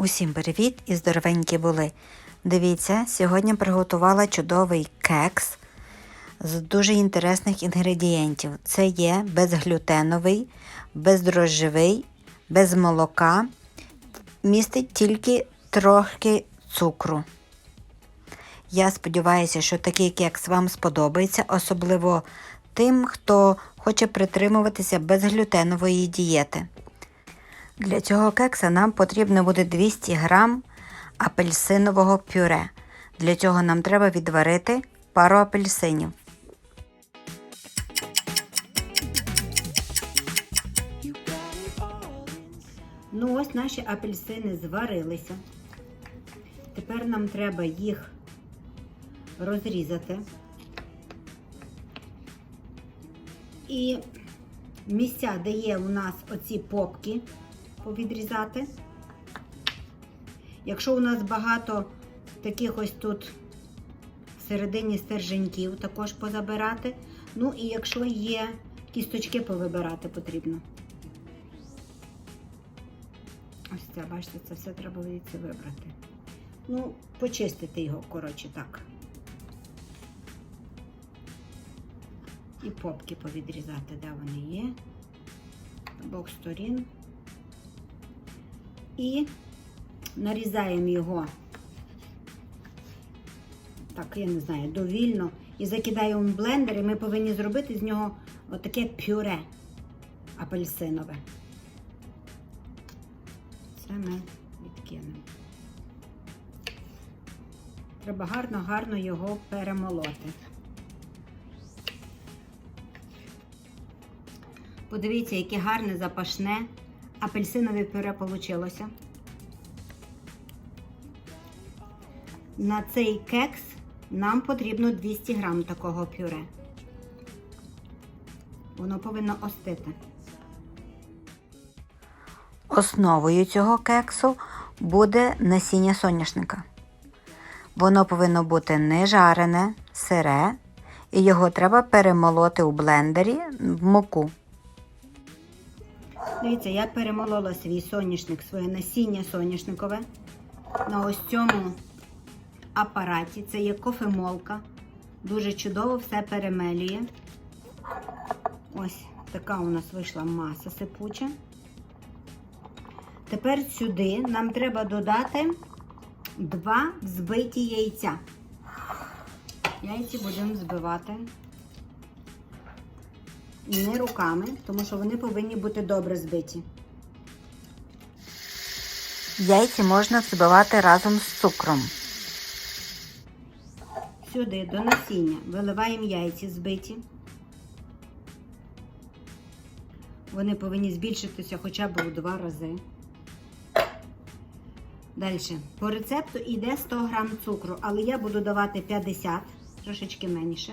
Усім привіт і здоровенькі були. Дивіться, сьогодні приготувала чудовий кекс з дуже інтересних інгредієнтів. Це є безглютеновий, бездрожжевий, без молока, містить тільки трохи цукру. Я сподіваюся, що такий кекс вам сподобається, особливо тим, хто хоче притримуватися безглютенової дієти. Для цього кекса нам потрібно буде 200 грам апельсинового пюре. Для цього нам треба відварити пару апельсинів. Ну ось наші апельсини зварилися. Тепер нам треба їх розрізати. І місця, де є у нас оці попки, повідрізати. Якщо у нас багато таких ось тут всередині стерженьків, також позабирати. Ну і якщо є кісточки, повибирати потрібно. Ось це, бачите, це все треба звідси вибрати. Ну, почистити його, коротше, так. І попки повідрізати, де вони є. Обох сторін. І нарізаємо його, так, я не знаю, довільно. І закидаємо в блендер, і ми повинні зробити з нього отаке пюре апельсинове. Це ми відкинемо. Треба гарно-гарно його перемолоти. Подивіться, яке гарне запашне апельсинове пюре вийшло. На цей кекс нам потрібно 200 грам такого пюре. Воно повинно остити. Основою цього кексу буде насіння соняшника. Воно повинно бути не жарене, сире, і його треба перемолоти у блендері в муку. Дивіться, я перемолола свій соняшник, своє насіння соняшникове на ось цьому апараті. Це є кофемолка. Дуже чудово все перемелює. Ось така у нас вийшла маса сипуча. Тепер сюди нам треба додати два збиті яйця. Яйці будемо збивати не руками, тому що вони повинні бути добре збиті. Яйці можна збивати разом з цукром. Сюди до насіння виливаємо яйці збиті. Вони повинні збільшитися хоча б у два рази. Далі. По рецепту йде 100 грам цукру, але я буду давати 50, трошечки менше.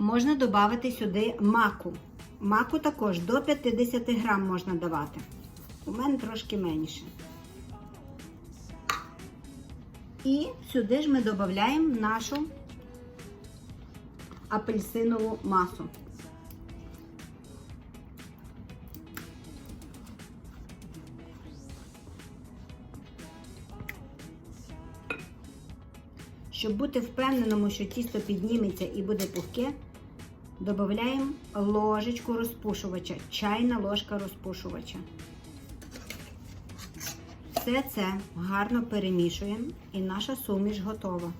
Можна додати сюди маку. Маку також до 50 грам можна давати. У мене трошки менше. І сюди ж ми додаємо нашу апельсинову масу. Щоб бути впевненому, що тісто підніметься і буде пухке, додаємо ложечку розпушувача, чайна ложка розпушувача. Все це гарно перемішуємо і наша суміш готова.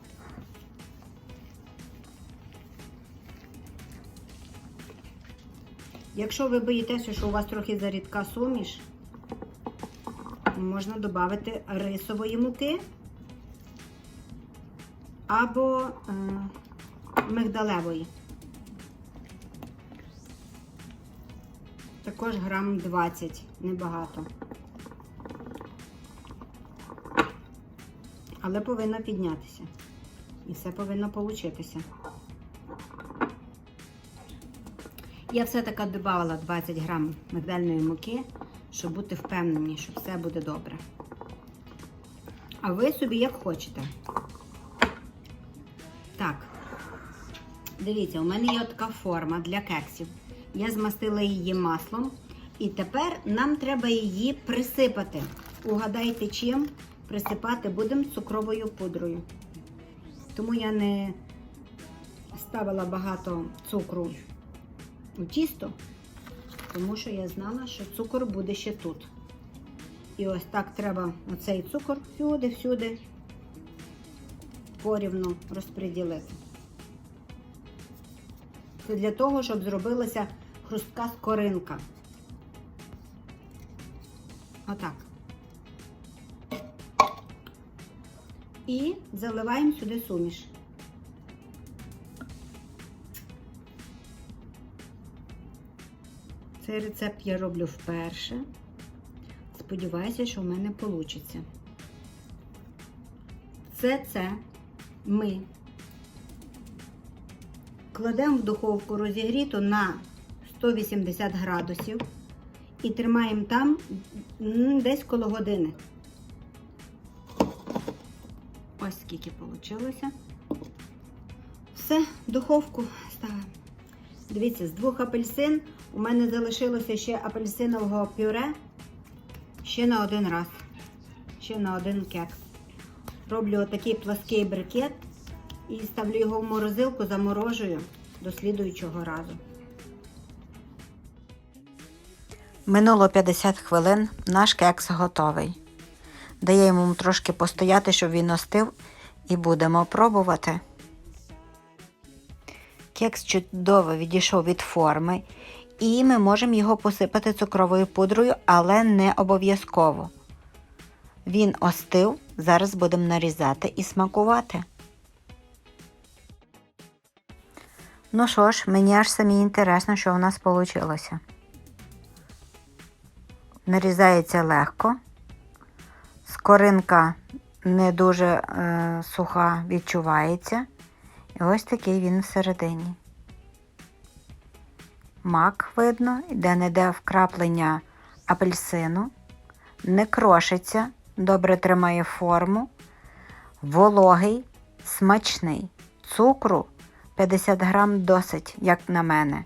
Якщо ви боїтеся, що у вас трохи зарідка суміш, можна додати рисової муки або е, мигдалевої. Також грам 20, небагато. Але повинно піднятися. І все повинно получитися. Я все-таки додавала 20 грам мигдальної муки, щоб бути впевнені, що все буде добре. А ви собі як хочете. Так, дивіться, у мене є така форма для кексів. Я змастила її маслом. І тепер нам треба її присипати угадайте чим присипати будемо цукровою пудрою. Тому я не ставила багато цукру у тісто, тому що я знала, що цукор буде ще тут. І ось так треба оцей цукор всюди-всюди порівну розподілити. Це для того, щоб зробилася хрустка скоринка. Отак. І заливаємо сюди суміш. Цей рецепт я роблю вперше. Сподіваюся, що в мене вийде. Все це ми кладемо в духовку розігріту на 180 градусів і тримаємо там десь коло години. Ось скільки вийшло. Все, духовку ставимо. Дивіться, з двох апельсин у мене залишилося ще апельсинового пюре ще на один раз. Ще на один кекс. Роблю отакий плаский брикет і ставлю його в морозилку, заморожую до слідуючого разу. Минуло 50 хвилин, наш кекс готовий. Даємо йому трошки постояти, щоб він остив, і будемо пробувати. Кекс чудово відійшов від форми, і ми можемо його посипати цукровою пудрою, але не обов'язково. Він остив, зараз будемо нарізати і смакувати. Ну що ж, мені аж самі інтересно, що у нас вийшло. Нарізається легко. Скоринка не дуже е, суха відчувається. І ось такий він всередині. Мак видно, де-не-де вкраплення апельсину, не крошиться, добре тримає форму, вологий, смачний. Цукру 50 грам досить, як на мене.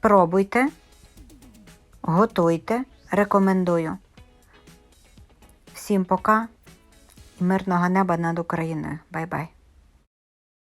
Пробуйте, готуйте, рекомендую. Всім пока і мирного неба над Україною. Бай-бай!